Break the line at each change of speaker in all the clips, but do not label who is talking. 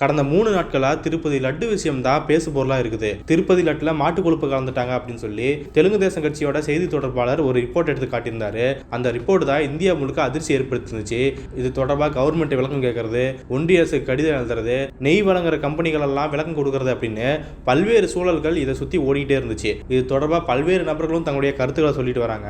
கடந்த மூணு நாட்களா திருப்பதி லட்டு விஷயம் தான் பேசு பொருளா இருக்குது. திருப்பதி லட்டுல மாட்டு கொழுப்பு கலந்துட்டாங்க அப்படின்னு சொல்லி தெலுங்கு தேசம் கட்சியோட செய்தி தொடர்பாளர் ஒரு ரிப்போர்ட் எடுத்து காட்டியிருந்தாரு. அந்த ரிப்போர்ட் தான் இந்தியா முழுக்க அதிர்ச்சி ஏற்படுத்திருந்துச்சு இது தொடர்பாக கவர்மெண்ட் விளக்கம் கேட்கறது ஒன்றிய அரசுக்கு கடிதம் எழுதுறது நெய் வழங்குற கம்பெனிகள் எல்லாம் விளக்கம் கொடுக்கறது அப்படின்னு பல்வேறு சூழல்கள் இதை சுத்தி ஓடிக்கிட்டே இருந்துச்சு. இது தொடர்பாக பல்வேறு நபர்களும் தங்களுடைய கருத்துக்களை சொல்லிட்டு வராங்க.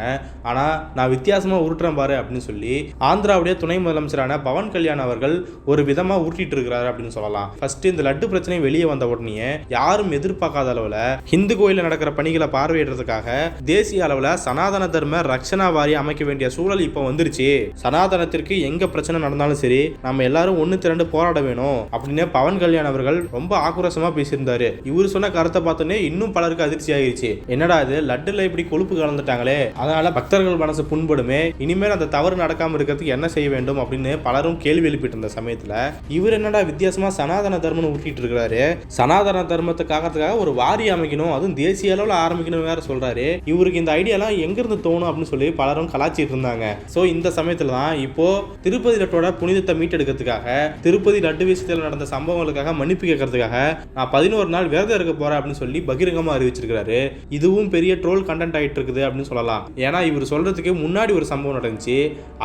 ஆனா நான் வித்தியாசமா உருட்டுறேன் பாரு அப்படின்னு சொல்லி ஆந்திராவுடைய துணை முதலமைச்சரான பவன் கல்யாண் அவர்கள் ஒரு விதமா உருட்டிட்டு இருக்கிறாரு அப்படின்னு சொல்லலாம். ஃபர்ஸ்ட் இந்த லட்டு பிரச்சனை வெளியே வந்த உடனே யாரும் எதிர்பார்க்காத அளவுல ஹிந்து கோயிலில் நடக்கிற பணிகளை பார்வையிடுறதுக்காக தேசிய அளவுல சனாதன தர்ம ரக்ஷனா வாரியம் அமைக்க வேண்டிய சூழல் இப்போ வந்துருச்சு. சனாதனத்திற்கு எங்க பிரச்சனை நடந்தாலும் சரி நம்ம எல்லாரும் ஒன்று திரண்டு போராட வேணும் அப்படின்னு பவன் கல்யாண் அவர்கள் ரொம்ப ஆக்ரோஷமா பேசியிருந்தாரு. இவர் சொன்ன கருத்தை பார்த்தோன்னே இன்னும் பலருக்கு அதிர்ச்சி ஆகிருச்சு. என்னடா இது லட்டுல இப்படி கொழுப்பு கலந்துட்டாங்களே. அதனால பக்தர்கள் மனசு புண்படுமே இனிமேல் அந்த தவறு நடக்காம இருக்கிறதுக்கு என்ன செய்ய வேண்டும் அப்படின்னு பலரும் கேள்வி எழுப்பிட்டு இருந்த சமயத்துல இவர் என்னடா வித்தியாசமா சனாதன தர்மம்னு ஊட்டிட்டு இருக்கிறாரு. சனாதன தர்மத்தை காக்கிறதுக்காக ஒரு வாரி அமைக்கணும். அதுவும் தேசிய அளவில் ஆரம்பிக்கணும் வேற சொல்றாரு. இவருக்கு இந்த ஐடியாலாம் எங்கிருந்து தோணும் அப்படின்னு சொல்லி பலரும் கலாச்சிட்டு இருந்தாங்க. ஸோ இந்த சமயத்தில் தான் இப்போ திருப்பதி லட்டோட புனிதத்தை மீட்டெடுக்கிறதுக்காக திருப்பதி லட்டு விஷயத்தில் நடந்த சம்பவங்களுக்காக மன்னிப்பு கேட்கறதுக்காக நான் பதினோரு நாள் விரதம் இருக்க போறேன் அப்படின்னு சொல்லி பகிரங்கமாக அறிவிச்சிருக்காரு இதுவும் பெரிய ட்ரோல் கண்டென்ட் ஆகிட்டு இருக்குது அப்படின்னு சொல்லலாம். ஏன்னா இவர் சொல்றதுக்கு முன்னாடி ஒரு சம்பவம் நடந்துச்சு.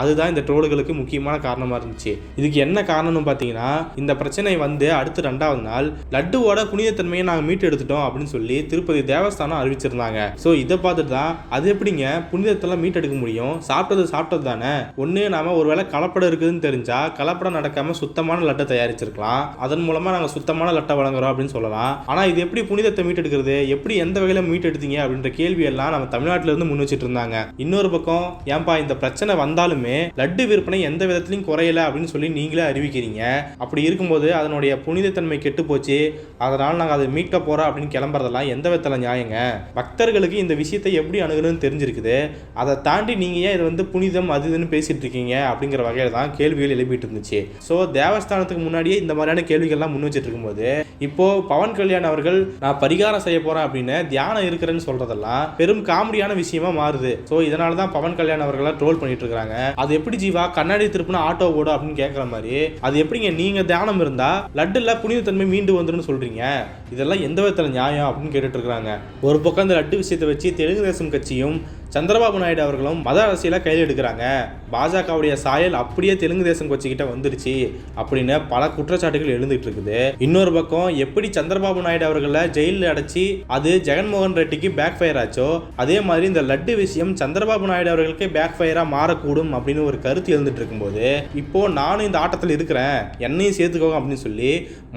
அதுதான் இந்த ட்ரோல்களுக்கு முக்கியமான காரணமாக இருந்துச்சு. இதுக்கு என்ன காரணம்னு பார்த்தீங்கன்னா இந்த பிரச்சனை வந்து வந்து அடுத்து ரெண்டாவது நாள் லட்டுவோட புனிதத்தன்மையை நாங்கள் மீட்டு எடுத்துட்டோம் அப்படின்னு சொல்லி திருப்பதி தேவஸ்தானம் அறிவிச்சிருந்தாங்க. ஸோ இதை பார்த்துட்டு தான் அது எப்படிங்க புனிதத்தெல்லாம் மீட்டெடுக்க முடியும்? சாப்பிட்டது சாப்பிட்டது தானே? ஒன்று நாம ஒருவேளை கலப்படம் இருக்குதுன்னு தெரிஞ்சா கலப்படம் நடக்காம சுத்தமான லட்டை தயாரிச்சிருக்கலாம். அதன் மூலமா நாங்கள் சுத்தமான லட்டை வழங்குறோம் அப்படின்னு சொல்லலாம். ஆனால் இது எப்படி புனிதத்தை மீட்டெடுக்கிறது? எப்படி எந்த வகையில் மீட்டெடுத்தீங்க? அப்படின்ற கேள்வியெல்லாம் நம்ம தமிழ்நாட்டில இருந்து முன் வச்சுட்டு இருந்தாங்க இன்னொரு பக்கம் ஏன்பா இந்த பிரச்சனை வந்தாலுமே லட்டு விற்பனை எந்த விதத்திலையும் குறையல அப்படின்னு சொல்லி நீங்களே அறிவிக்கிறீங்க. அப்படி இருக்கும்போது அதனுடைய புனிதத்தன்மை கெட்டு போச்சு அதனால் நாங்கள் அதை மீட்க போகிறோம் அப்படின்னு கிளம்புறதெல்லாம் எந்த விதத்தில் நியாயங்க? பக்தர்களுக்கு இந்த விஷயத்தை எப்படி அணுகணும்னு தெரிஞ்சிருக்குது? அதை தாண்டி நீங்கள் ஏன் இது வந்து புனிதம் அது இதுன்னு பேசிகிட்டு இருக்கீங்க? அப்படிங்கிற வகையில் தான் கேள்விகள் எழுப்பிட்டு இருந்துச்சு. ஸோ தேவஸ்தானத்துக்கு முன்னாடியே இந்த மாதிரியான கேள்விகள்லாம் முன் வச்சுட்டு இருக்கும்போது இப்போது பவன் கல்யாண் அவர்கள் நான் பரிகாரம் செய்ய போகிறேன் அப்படின்னு தியானம் இருக்கிறேன்னு சொல்கிறதெல்லாம் பெரும் காமெடியான விஷயமா மாறுது. ஸோ இதனால தான் பவன் கல்யாண் அவர்களாம் ட்ரோல் பண்ணிட்டு இருக்காங்க. அது எப்படி ஜீவா கண்ணாடி திருப்பினா ஆட்டோ ஓடும் அப்படின்னு கேட்குற மாதிரி அது எப்படிங்க? நீங்கள் தியானம் இருந்தால் லட்டுல புனிதத்தன்மை மீண்டு வந்துடும் சொல்றீங்க. இதெல்லாம் எந்த விதத்தில் நியாயம் அப்படின்னு கேட்டுட்டு இருக்காங்க ஒரு பக்கம் இந்த லட்டு விஷயத்தை வச்சு தெலுங்கு தேசம் கட்சியும் சந்திரபாபு நாயுடு அவர்களும் மத அரசியலை கையில் எடுக்கிறாங்க. பாஜகவுடைய சாயல் அப்படியே தெலுங்கு தேசம் கட்சிக்கிட்ட வந்துருச்சு அப்படின்னு பல குற்றச்சாட்டுகள் எழுந்துட்டு இருக்குது. இன்னொரு பக்கம் எப்படி சந்திரபாபு நாயுடு அவர்களை ஜெயிலில் அடைச்சி அது ஜெகன்மோகன் ரெட்டிக்கு பேக் ஃபயர் ஆச்சோ அதே மாதிரி இந்த லட்டு விஷயம் சந்திரபாபு நாயுடு அவர்களுக்கே பேக் ஃபயராக மாறக்கூடும் அப்படின்னு ஒரு கருத்து எழுந்துட்டு இருக்கும்போது இப்போ நானும் இந்த ஆட்டத்தில் இருக்கிறேன் என்னையும் சேர்த்துக்கோங்க அப்படின்னு சொல்லி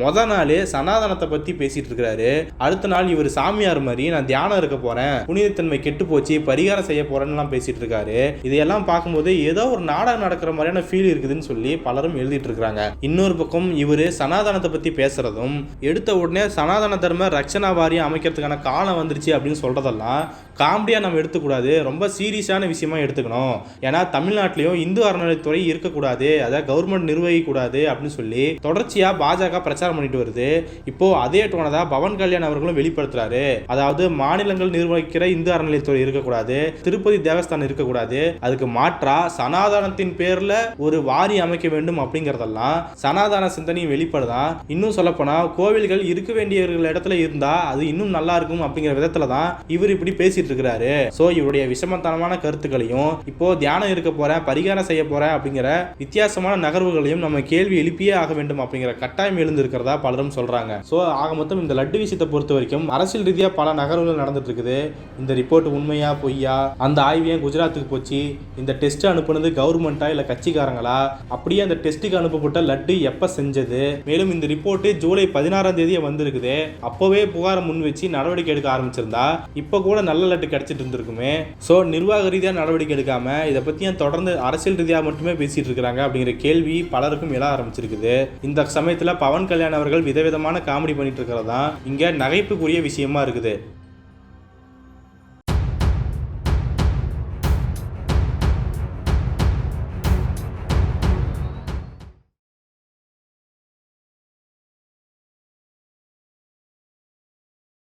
மொதல் நாளே சனாதனத்தை பற்றி பேசிட்டு இருக்கிறாரு. அடுத்த நாள் இவர் சாமியார் மாதிரி நான் தியானம் இருக்க போறேன். புனிதத்தன்மை கெட்டு போச்சு. பரிகாரம் செய்ய போறேன்னுலாம் பேசிட்டு இருக்காரு இதையெல்லாம் பார்க்கும்போது ஏதோ ஒரு நாடகம் நடக்கிற மாதிரியான ஃபீல் இருக்குதுன்னு சொல்லி பலரும் எழுதிட்டு இருக்காங்க இன்னொரு பக்கம் இவர் சனாதனத்தை பத்தி பேசுறதும் எடுத்த உடனே சனாதன தர்ம ரக்ஷணா வாரியம் அமைக்கிறதுக்கான காலம் வந்துருச்சு அப்படின்னு சொல்றதெல்லாம் காமெடியா நம்ம எடுத்துக்கூடாது. ரொம்ப சீரியஸான விஷயமா எடுத்துக்கணும். ஏன்னா தமிழ்நாட்டிலையும் இந்து அறநிலைத்துறை இருக்கக்கூடாது. அதை கவர்மெண்ட் நிர்வகிக்கூடாது அப்படின்னு சொல்லி தொடர்ச்சியா பாஜக பிரச்சாரம் பண்ணிட்டு வருது. இப்போ அதே டோனை தான் பவன் கல்யாண் அவர்களும் வெளிப்படுத்துறாரு. அதாவது மாநிலங்கள் நிர்வகிக்கிற இந்து அறநிலையத்துறை இருக்கக்கூடாது. திருப்பதி தேவஸ்தானம் இருக்கக்கூடாது. அதுக்கு மாற்றா சனாதனத்தின் பேர்ல ஒரு வாரி அமைக்க வேண்டும் அப்படிங்கறதெல்லாம் சனாதன சிந்தனையும் வெளிப்படுதான் இன்னும் சொல்லப்போனா கோவில்கள் இருக்க வேண்டியவர்கள் இடத்துல இருந்தா அது இன்னும் நல்லா இருக்கும் அப்படிங்கிற விதத்துல தான் இவர் இப்படி பேசிட்டு இருக்கிறாரு. சோ இவருடைய விஷமத்தனமான கருத்துக்களையும் இப்போ தியானம் இருக்க போறேன் பரிகாரம் செய்ய போறேன் அப்படிங்கிற வித்தியாசமான நகர்வுகளையும் நம்ம கேள்வி எழுப்பியே ஆக வேண்டும் அப்படிங்கிற கட்டாயம் எழுந்திருக்கிறதா பலரும் சொல்றாங்க. சோ ஆக மொத்தம் இந்த லட்டு விஷயத்தை பொறுத்த வரைக்கும் அரசியல் ரீதியா பல நகர்வுகள் நடந்துட்டு இருக்குது. இந்த ரிப்போர்ட் உண்மையா பொய்யா? அந்த ஆய்வு ஏன் குஜராத்துக்கு போச்சு? இந்த டெஸ்ட் அனுப்புனது கவர்மெண்ட்டா இல்ல கட்சிக்காரங்களா? அப்படியே அந்த டெஸ்ட்டுக்கு அனுப்பப்பட்ட லட்டு எப்ப செஞ்சது? மேலும் இந்த ரிப்போர்ட் ஜூலை பதினாறாம் தேதியே வந்திருக்குது. அப்போவே புகாரை முன் வச்சு நடவடிக்கை எடுக்க ஆரம்பிச்சிருந்தா இப்போ கூட நல்ல லட்டு கிடைச்சிட்டு இருந்திருக்குமே. ஸோ நிர்வாக ரீதியாக நடவடிக்கை எடுக்காம இதை பத்தி ஏன் தொடர்ந்து அரசியல் ரீதியாக மட்டுமே பேசிட்டு இருக்காங்க அப்படிங்கிற கேள்வி பலருக்கும் எழ ஆரம்பிச்சிருக்குது. இந்த சமயத்துல பவன் கல்யாண் அவர்கள் விதவிதமான காமெடி பண்ணிட்டு இருக்கிறதா இங்க நகைப்புக்குரிய விஷயமா இருக்குது.